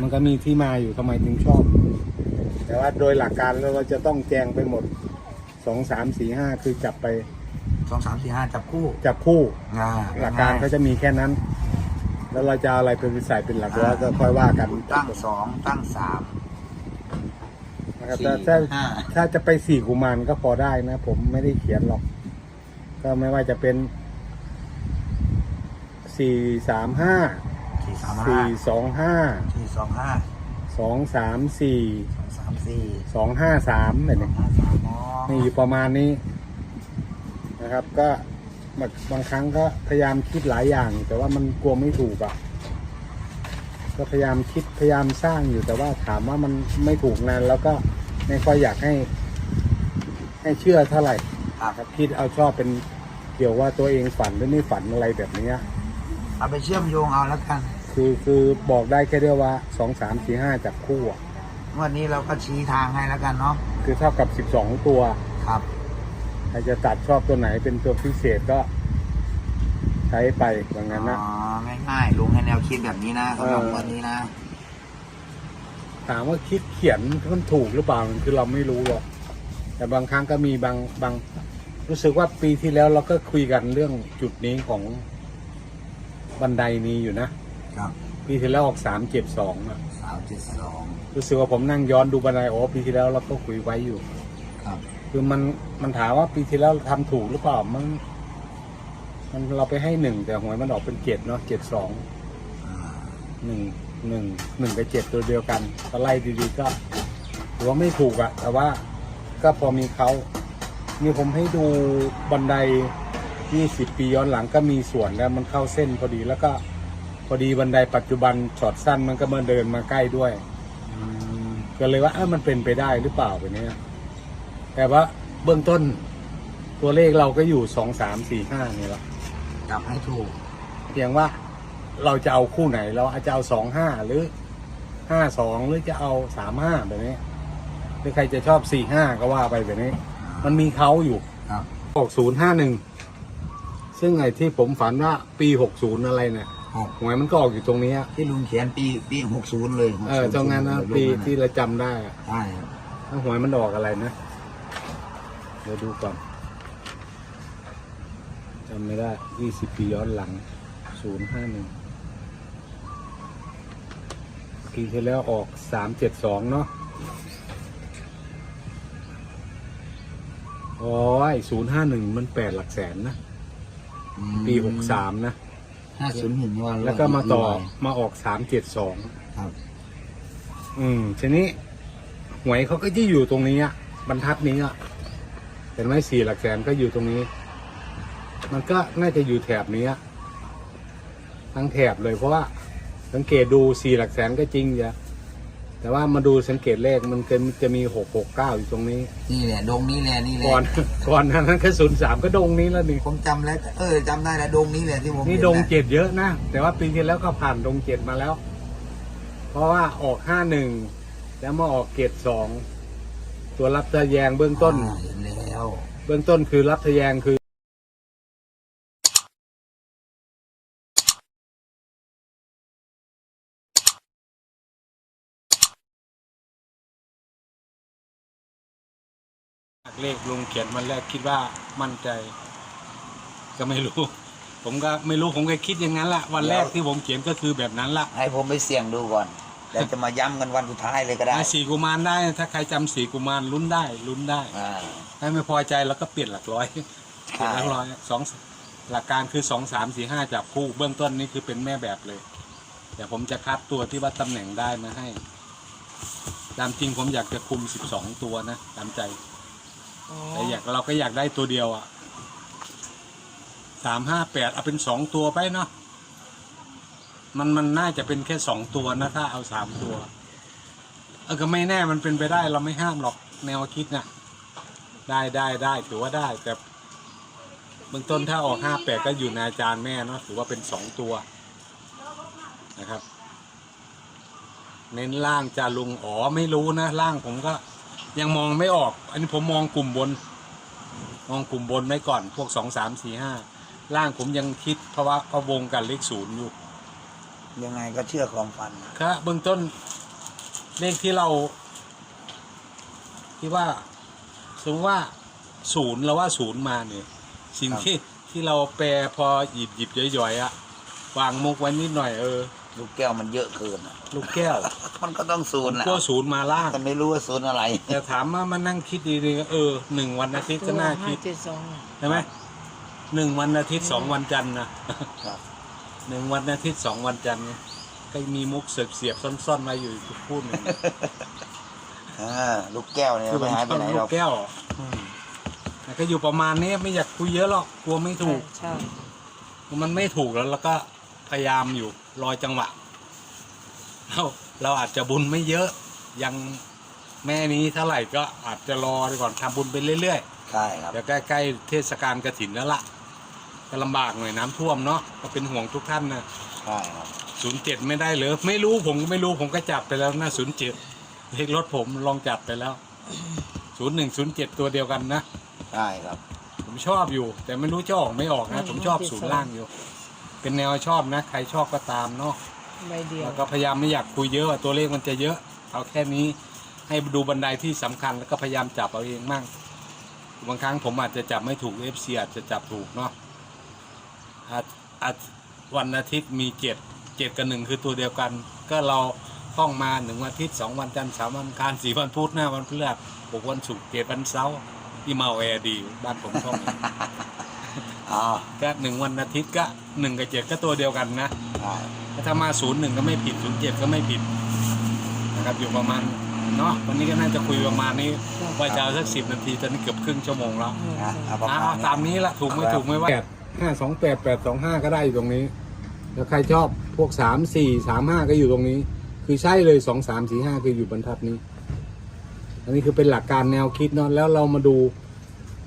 มันก็มีที่มาอยู่ทำไมถึงชอบ แต่ว่าโดยหลักการแล้วเราจะต้องแจงไปหมดสองสามสี่ห้าคือจับไปสองสามสี่ห้าจับคู่จับคู่ อ่าหลักการเขาจะมีแค่นั้น แล้วเราจะเอาอะไรเป็นใส่เป็นหลักแล้วก็ค่อยว่ากันตั้งสองตั้งสาม นะครับสี่แต่ถ้าห้า ถ้าจะไปสี่กุมารก็พอได้นะ ผมไม่ได้เขียนหรอก ก็ไม่ว่าจะเป็นสี่สามห้าสี่สามห้าสี่สองห้าสี่ สองห้าสองสามสี่สองสามสี่สองห้าสามแบบสอนี้งห้าสามอ๋อนี่อยู่ประมาณนี้นะครับ ก็บางบางครั้งก็พยายามคิดหลายอย่าง แต่ว่ามันกลัวไม่ถูกอะ ก็พยายามคิดพยายามสร้างอยู่แต่ว่าถามว่ามันไม่ถูกนั้นแล้วก็ไม่ค่อยอยากให้ ให้เชื่อเท่าไหร่ครับครับคิดเอาชอบเป็นเกี่ยวว่าตัวเองฝันหรือไม่ฝันอะไรแบบเนี้ย เอาไปเชื่อมโยงเอาแล้วกัน คือคือบอกได้แค่เดียวว่าสองสามสี่ห้าจับคู่อะวันนี้เราก็ชี้ทางให้แล้วกันเนาะคือเท่ากับสิบสองตัวครับ ใครจะตัดชอบตัวไหนเป็นตัวพิเศษก็ ใช้ไปอย่างนั้นนะ อ๋อง่ายๆลุงให้แนวคิดแบบนี้นะสำหรับเออ วันนี้นะถามว่าคิดเขียนมันถูกหรือเปล่ามันคือเราไม่รู้หรอก แต่บางครั้งก็มีบางบาง รู้สึกว่าปีที่แล้วเราก็คุยกันเรื่องจุดนี้ของบันไดนี้อยู่นะ ครับปีที่แล้วออกสามเจ็ดสองอะสาวเจ็ดสองรู้สึกว่าผมนั่งย้อนดูบันไดโอ้ปีที่แล้วเราก็คุยไว้อยู่ ครับ คือมันมันถามว่าปีที่แล้วทำถูกหรือเปล่ามัน มันเราไปให้หนึ่งแต่หวยมันออกเป็นเจ็ดเนาะเจ็ดสองอ่าหนึ่งหนึ่งหนึ่งกับเจ็ดตัวเดียวกันก็ไล่ดีๆก็ถือว่าไม่ถูกอะแต่ว่าก็พอมีเขานี่ผมให้ดูบันไดยี่สิบปีย้อนหลังก็มีส่วนแล้วมันเข้าเส้นพอดีแล้วก็ พอดีบันไดปัจจุบันช็อตสั้นมันก็มาเดินมาใกล้ด้วยอืมก็เลยว่าเออมันเป็นไปได้หรือเปล่าแบบเนี้ยแต่ว่าเบื้องต้นตัวเลขเราก็อยู่สองสามสี่ห้านี่แหละจับให้ถูกเพียงว่าเราจะเอาคู่ไหน เราอาจจะเอาสองห้าหรือห้าสองหรือจะเอาสามห้าแบบนี้หรือใครจะชอบสี่ห้าก็ว่าไปแบบนี้ มันมีเขาอยู่ครับออกศูนย์ห้าหนึ่งซึ่งไอ้ที่ผมฝันว่าปีหกศูนย์อะไรเนี่ย หกหวยมันก็ออกอยู่ตรงนี้อะที่ลุงเขียนปีปีหกศูนย์เลยเออตรงนั้นนะปีที่เราจำได้อะใช่ครับถ้าหวยมันออกอะไรนะ เดี๋ยวดูก่อนจำไม่ได้ยี่สิบปีย้อนหลังศูนย์ห้าหนึ่งปีที่แล้วออกสามเจ็ดสองเนาะโอ้ยศูนย์ห้าหนึ่งมันแปดหลักแสนนะปีหกสามนะ ห้าศูนย์หนึ่งวันแล้วก็มาต่อมาออกสามเจ็ดสองครับ อืมทีนี้หวยเขาก็จะอยู่ตรงนี้อะบรรทัดนี้อะเห็นไหมสี่หลักแสนก็อยู่ตรงนี้ มันก็น่าจะอยู่แถบนี้อะทั้งแถบเลยเพราะว่าสังเกตดูสี่หลักแสนก็จริงจ้ะ แต่ว่ามาดูสังเกตเลขมันจะจะมีหกหกเก้าอยู่ตรงนี้ นี่แหละดงนี้แหละนี่แหละก่อนก่อนหนานั้นก็ศูนย์สามก็ดงนี้แล้วนี่ผมจำแล้วเออจำได้แล้วดงนี้แหละที่ผมนี่เห็ดงแหละเจ็ดเยอะนะแต่ว่าปีที่แล้วก็ผ่านดงเจ็ดมาแล้ว เพราะว่าออกห้าหนึ่งแล้วมาออกเกตสองตัวรับทะแยงเบื้องต้นอ่าเห็นแล้ว เบื้องต้นคือรับทะแยงคือ เลขลุงเขียนวันแรกคิดว่ามั่นใจ ก็ไม่รู้ ผมก็ไม่รู้ผมก็คิดอย่างนั้นละวันแรกที่ผมเขียนก็คือแบบนั้นละให้ผมไปเสี่ยงดูก่อนแล้วจะมาย้ำกันวันสุดท้ายเลยก็ได้อะสี่กุมารได้ ถ้าใครจำสี่กุมารลุ้นได้ลุ้นได้อ่าถ้าไม่พอใจเราก็เปลี่ยนหลักร้อยเปลี่ยนหลักร้อยสองหลักการคือสองสามสี่ห้าจับคู่เบื้องต้นนี่คือเป็นแม่แบบเลยเดี๋ยวผมจะคัดตัวที่ว่าตำแหน่งได้มาให้ตามจริงผมอยากจะคุมสิบสองตัวนะตามใจ แต่อยากเราก็อยากได้ตัวเดียวอะสามห้าแปดเอาเป็นสองตัวไปเนาะมันมันน่าจะเป็นแค่สองตัวนะถ้าเอาสามตัวเออก็ไม่แน่มันเป็นไปได้เราไม่ห้ามหรอกแนวคิดน่ะ ได้ได้ได้ถือว่าได้ แต่เบื้องต้นถ้าออกห้าแปดก็อยู่ในอาจารย์แม่เนาะถือว่าเป็นสองตัวนะครับ เน้นล่างจะลุงอ๋อไม่รู้นะล่างผมก็ ยังมองไม่ออก อันนี้ผมมองกลุ่มบน มองกลุ่มบนไว้ก่อน พวกสองสามสี่ห้าล่างผมยังคิดเพราะว่าพะวงกันเลขศูนย์อยู่ยังไงก็เชื่อความฝันนะครับเบื้องต้นเลขที่เราที่ว่าสมมติว่าศูนย์เราว่าศูนย์มาเนี่ยสิ่งที่ที่เราแปลพอหยิบหยิบย่อยๆอะวางมุกไว้นิดหน่อยเออ ลูกแก้วมันเยอะเกินอะลูกแก้วมันก็ต้องศูนย์แหละกลัวศูนย์มาล่างแต่ไม่รู้ว่าศูนย์อะไร แต่ถามว่ามานั่งคิดดีๆก็เออหนึ่งวันอาทิตย์ก็น่าคิดเจ็ดสองใช่ไหมหนึ่งวันอาทิตย์สองวันจันทร์นะครับหนึ่งวันอาทิตย์สองวันจันทร์เนี่ยก็มีมุกเสียบเสียบๆซ่อนๆมาอยู่ทุกพูดหนึ่งอ่าลูกแก้วเนี่ยคือผไม่มหายชไปอบไหนลูหรกอกแก้วแต่ก็อยู่ประมาณนี้ไม่อยากคุยเยอะหรอกกลัวไม่ถูกใช่มันไม่ถูกแล้วเราก็ พยายามอยู่รอจังหวะเราเราอาจจะบุญไม่เยอะยังแม่นี้เท่าไหร่ก็อาจจะรอไปก่อนทำบุญไปเรื่อยใช่ครับ ๆเดี๋ยวใกล้ๆเทศกาลกระถินแล้วล่ะก็ลำบากหน่อยน้ำท่วมเนาะก็เป็นห่วงทุกท่านนะใช่ครับ ศูนย์เจ็ดไม่ได้เหรอไม่รู้ผมก็ไม่รู้ผมก็จับไปแล้วนะศูนย์เจ็ดเลขรถผมลองจับไปแล้วศูนย์หนึ่งศูนย์เจ็ดตัวเดียวกันนะ ใช่ครับ ผมชอบอยู่ แต่ไม่รู้จะออกไม่ออกนะ ผมชอบศูนย์ล่างอยู่ เป็นแนวชอบนะ ใครชอบก็ตามเนาะใบเดียวแล้วก็พยายามไม่อยากคุยเยอะว่าตัวเลขมันจะเยอะ เอาแค่นี้ให้ดูบันไดที่สำคัญแล้วก็พยายามจับเอาเองมั่งบางครั้งผมอาจจะจับไม่ถูกเอฟซีอาจจะจับถูกเนาะอาจอาจวันอาทิตย์มีเจ็ดเจ็ดกับหนึ่งคือตัวเดียวกัน ก็เราท่องมาหนึ่งวันอาทิตย์สองวันจันทร์สามวันอังคารสี่วันพุธหน้าวันพฤหัสหกวันศุกร์เจ็ดวันเสาร์ที่เมาแอร์ดี บ้านผมท่องเอง อ๋อก็หนึ่งวันอาทิตย์ก็หนึ่งกับเจ็ดก็ตัวเดียวกันนะใช่ถ้ามาศูนย์หนึ่งก็ไม่ผิดศูนย์เจ็ดก็ไม่ผิดนะครับอยู่ประมาณเนาะวันนี้ก็น่าจะคุยประมาณนี้ว่าจะเอาสักสิบนาทีตอนนี้เกือบครึ่งชั่วโมงแล้วนะเอาประอ่ามาณตามนี้ละถูกไม่ครับถูกไม่ว่าแปดห้าสองแปดแปดสองห้าก็ได้อยู่ตรงนี้ แล้วใครชอบพวกสามสี่สามห้าก็อยู่ตรงนี้ คือใช่เลยสองสามสี่ห้าคืออยู่บรรทัดนี้ อันนี้คือเป็นหลักการแนวคิดเนาะแล้วเรามาดู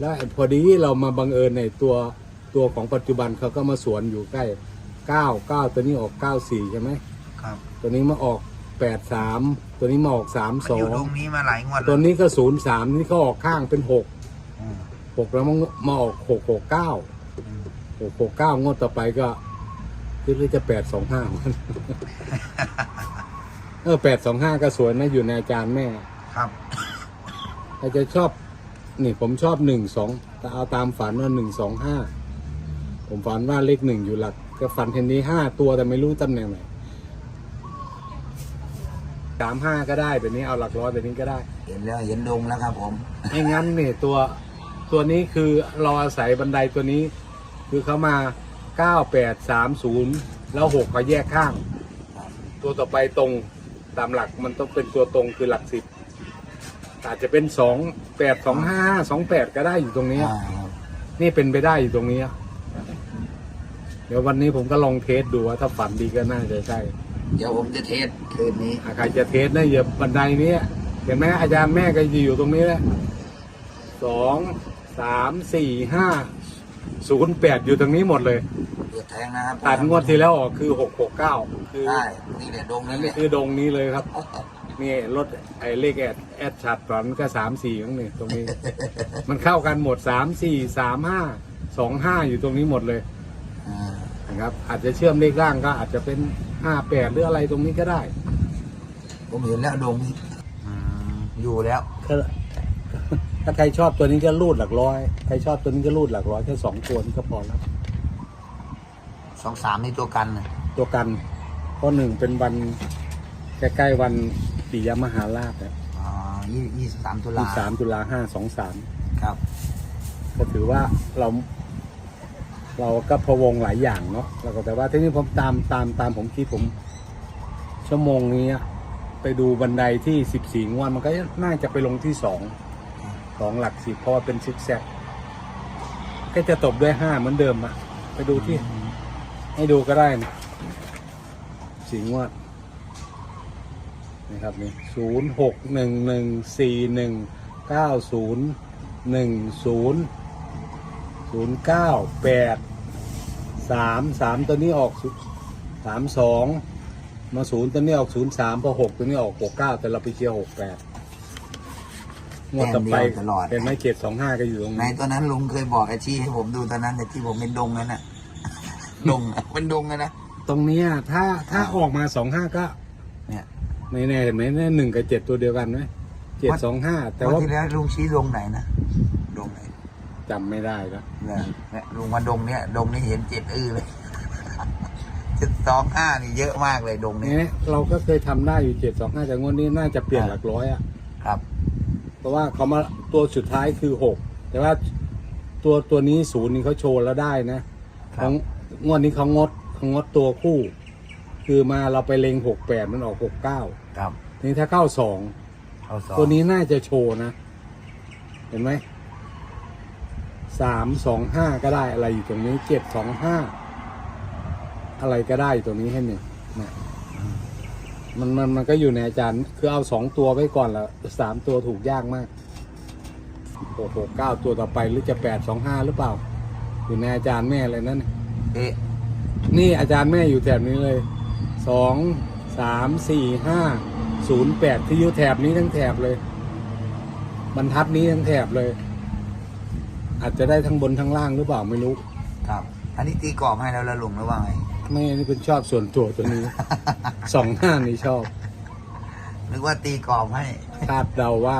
แล้วพอดีเรามาบังเอิญในตัว ตัวของปัจจุบันเขาก็มาสวนอยู่ใกล้เก้าเก้าตัวนี้ออกเก้าสี่ใช่ไหมครับตัวนี้มาออกแปดสามตัวนี้มาออกสามมันสออยู่งตรงนี้มาหลายงวดตัวแล้วนี้ก็ศูนย์สามนี่เขาออกข้างเป็นหกอืมหกแล้วมันมาออกหกหกเก้าอืมหกหกเก้างวดต่อไปก็คิดว่าจะแปดสองห้า เออแปดสองห้าก็สวยนะอยู่ในอาจารย์แม่ ครับใครจะชอบ นี่ผมชอบหนึ่งสองแต่เอาตามฝันว่าหนึ่งสองห้า ผมฝันว่าเลขหนึ่งอยู่หลัก ก็ฝันเห็นนี้ห้าตัวแต่ไม่รู้ตำแหน่งไหนสามห้าก็ได้แบบนี้เอาหลักร้อยแบบนี้ก็ได้ เห็นแล้วเห็นดงแล้วครับผมไม่งั้นเนี่ยตัวตัวนี้คือเราอาศัยบันไดตัวนี้ คือเขามาเก้าแปดสามศูนย์แล้วหกเขาแยกข้าง ตัวต่อไปตรงตามหลักมันต้องเป็นตัวตรงคือหลักสิบอาจจะเป็นสองแปดสองห้าสองแปดก็ได้อยู่ตรงเนี้ยอ่าครับนี่เป็นไปได้อยู่ตรงนี้ เดี๋ยววันนี้ผมก็ลองเทสดูว่าถ้าฝันดีก็น่าจะใช่เดี๋ยวผมจะเทสคืนนี้อะใครจะเทสนะเหยียบบันไดเนี้ยเห็นไหมอาจารย์แม่ก็จะอยู่ตรงนี้แหละสองสามสี่ห้าศูนย์แปดอยู่ตรงนี้หมดเลยเปิดแทงนะครับตัดงวดที่แล้วออกคือหกหกเก้าคือใช่นี่แหละดงนั่นี่นแหละคือดงนี้เลยครับนี่รถไอ้เลขแอดแอดชัดตอนนนก็สามสี่ข้างนี่ตรงนี้ มันเข้ากันหมดสามสี่สามห้าสองห้าอยู่ตรงนี้หมดเลยอ่านะ ครับ อาจจะเชื่อมเลขล่างก็อาจจะเป็นห้าแปดหรืออะไรตรงนี้ก็ได้ ผมเห็นแล้วดงนี้อืมอยู่แล้วถ้าถ้าใครชอบตัวนี้ก็รูดหลักร้อยใครชอบตัวนี้ก็รูดหลักร้อยแค่สองตัวนี้ก็พอแล้วสองสามนี่ตัวกันน่ะตัวกันข้อหนึ่งเป็นวันใกล้ๆวันปิยมหาราชเนี่ยอ๋อยี่ยี่สิบสามตุลาที่สามตุลาห้าสองสามครับ ก็ถือว่าเรา เราก็พะวงหลายอย่างเนาะแล้วก็แต่ว่าที่นี่ผมตามตามตามผมคิดผม ชั่วโมงนี้ไปดูบันไดที่สิบสี่งวดมันก็น่าจะไปลงที่สองสองหลักสิบเพราะว่าเป็นซิกแซกก็จะตบด้วยห้าเหมือนเดิมอะไปดูที่ ให้ดูก็ได้นะสี่งวดนะครับนี่ศูนย์หกหนึ่งหนึ่งสี่หนึ่งเก้าศูนย์หนึ่งศูนย์ ศูนย์เก้าแปดสามสามตัวนี้ออกสามสองมาศูนย์ตัวนี้ออกศูนย์สามพอหกตัวนี้ออกหกเก้าแต่เราไปเชียร์หกแปดงวดต่อไปแต้มเดียวตลอด เป็นไม้เจ็ดสองห้าก็อยู่ตรงในนี้ตอนนั้นลุงเคยบอกไอ้ชี้ให้ผมดูตอนนั้นแต่ที่ผมเป็นดงนั่นน่ะ ดงอะเป็นดงอะนะ ตรงเนี้ยถ้าถ้าออกมาสองห้าก็เนี่ยไม่แน่เห็นไหมเนี่ยหนึ่งกับเจ็ดตัวเดียวกันไหมเจ็ดสองห้าแต่วันว่าที่แล้วลุงชี้ดงไหนนะดงไหน จำไม่ได้แล้วเนี่ยเนี่ยลุงมาดงเนี่ยดงนี่เห็นเจ็ดอื้อเลยเจ็ดสองห้านี่เยอะมากเลยดงนี้ เนี่ยเราก็เคยทำได้อยู่เจ็ดสองห้าแต่งวดนี้น่าจะเปลี่ยนหลักร้อยอะ ครับ เพราะว่าเขามาตัวสุดท้ายคือหกแต่ว่าตัวตัวนี้ศูนย์นี่เขาโชว์แล้วได้นะครัขบองงวดนี้เขางดเขางดตัวคู่ คือมาเราไปเล็งหกแปดมันออกหกเก้าครับนี่ถ้าเข้าสองเอาสองตัวนี้น่าจะโชว์นะ เห็นไหม สามสองห้าก็ได้อะไรอยู่ตรงนี้เจ็ดสองห้าอะไรก็ได้อยู่ตรงนี้ให้หนึ่งนะมันมันมันก็อยู่ในอาจารย์คือเอาสองตัวไว้ก่อนละสามตัวถูกยากมากโอ้โหเก้าตัวต่อไปหรือจะแปดสองห้าหรือเปล่า อยู่ในอาจารย์แม่เลยนั่นเอ๊ะนี่อาจารย์แม่อยู่แถบนี้เลยสองสามสี่ห้าศูนย์แปดที่อยู่แถบนี้ทั้งแถบเลย บรรทัดนี้ทั้งแถบเลย อาจจะได้ทั้งบนทั้งล่างหรือเปล่าไม่รู้ ครับ อันนี้ตีกรอบให้แล้วละลุงหรือว่าไง ไม่นี่เป็นชอบส่วนตัวตัวนี้ สองห้านี่ชอบนึกว่าตีกรอบให้ คาดเดาว่า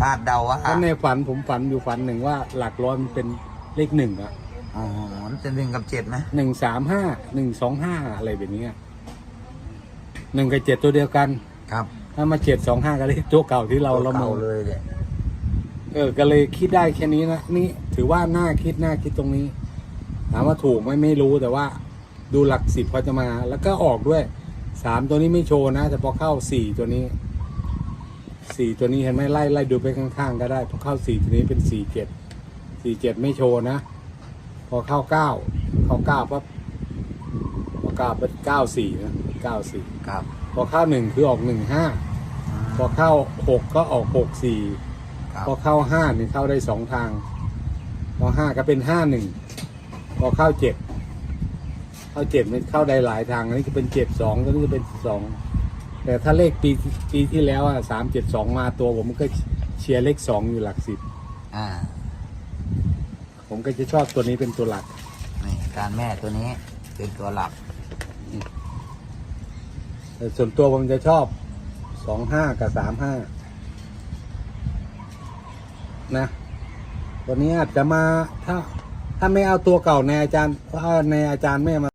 คาดเดาว่าถ้าในฝันผมฝันอยู่ฝันหนึ่งว่าหลักร้อยมันเป็นเลขหนึ่งอะอ๋อมันจะหนึ่งกับเจ็ดไหมหนึ่งสามห้าหนึ่งสองห้าอะไรแบบนี้อะหนึ่งกับเจ็ดตัวเดียวกันครับถ้ามาเจ็ดสองห้าก็เลขตัวเก่าที่เราเรามเก่าองเลยเนี่ยเออก็เลยคิดได้แค่นี้นะนี่ ถือว่าน่าคิดน่าคิดตรงนี้ ถามว่าถูกไหมไม่รู้แต่ว่าดูหลักสิบเขาจะมา แล้วก็ออกด้วยสามตัวนี้ไม่โชว์นะ แต่พอเข้าสี่ตัวนี้สี่ตัวนี้เห็นไหมไล่ไล่ดูไปข้างๆ ก็ได้พอเข้าสี่ตัวนี้เป็นสี่เจ็ดสี่เจ็ดไม่โชว์นะ พอเข้าเก้าเข้าเก้าปั๊บพอเก้าเป็นเก้าสี่นะเก้าสี่ครับ พอเข้าหนึ่งคือออกหนึ่งห้าพอเข้าหกก็ออกหกสี่ครับพอเข้าห้านี่เข้าได้สองทาง พอห้าก็เป็นห้าหนึ่งพอเข้าเจ็ดเข้าเจ็ดมันเข้าได้หลายทางอันนี้ก็เป็นเจ็ดสองตัวนี้จะเป็นสองแต่ถ้าเลขปีปีที่แล้วอะสามเจ็ดสองมาตัวผมก็เชียร์เลขสองอยู่หลักสิบอ่าผมก็จะชอบตัวนี้เป็นตัวหลักนี่การแม่ตัวนี้เป็นตัวหลักแต่ส่วนตัวผมจะชอบสองห้ากับสามห้านะ ตัวนี้อาจจะมาถ้า ถ้าไม่เอาตัวเก่าในอาจารย์ถ้าในอาจารย์ไม่มา